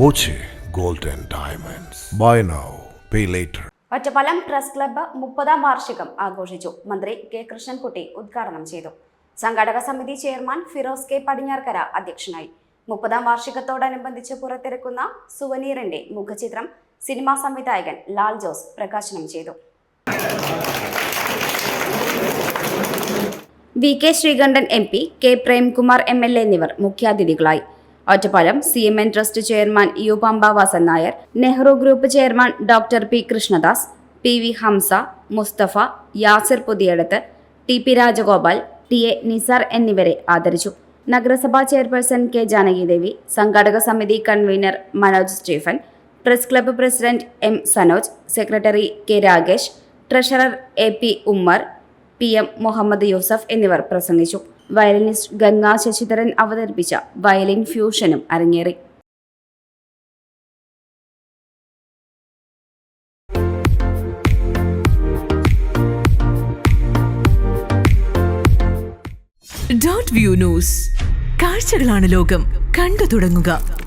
Boche gold and diamonds. Buy now pay later Ottapalam press club മുപ്പതാം വാർഷികം ആഘോഷിച്ചു. മന്ത്രി കെ. കൃഷ്ണൻകുട്ടി ഉദ്ഘാടനം ചെയ്തു. സംഘാടക സമിതി ചെയർമാൻ ഫിറോസ് കെ. പടിഞ്ഞാർക്കര അധ്യക്ഷനായി. മുപ്പതാം വാർഷികത്തോടനുബന്ധിച്ച് പുറത്തിറക്കുന്ന സുവനീറിന്റെ മുഖചിത്രം സിനിമാ സംവിധായകൻ ലാൽ ജോസ് പ്രകാശനം ചെയ്തു. V. K. Sreekandan M P K. Premkumar M L A എന്നിവർ മുഖ്യാതിഥികളായി. Ottapalam C M N trust chairman U Pampavasan Nair Nehru group chairman doctor P Krishnadas P V Hamsa Mustafa Yasir Puthiyadath T P Rajagopal T A Nizar എന്നിവരെ ആദരിച്ചു. നഗരസഭാ chairperson K Janakidevi സംഘാടക സമിതി convener Manoj Stephen press club president M Sanoj secretary K Rakesh treasurer A P Ummer P M Muhammad Yusuf എന്നിവർ പ്രസംഗിച്ചു. Violinist Ganga Sasidharan അവതരിപ്പിച്ച violin ഫ്യൂഷനും അരങ്ങേറി. Dot view news കാഴ്ചകളാണ് ലോകം. കണ്ടു തുടങ്ങുക.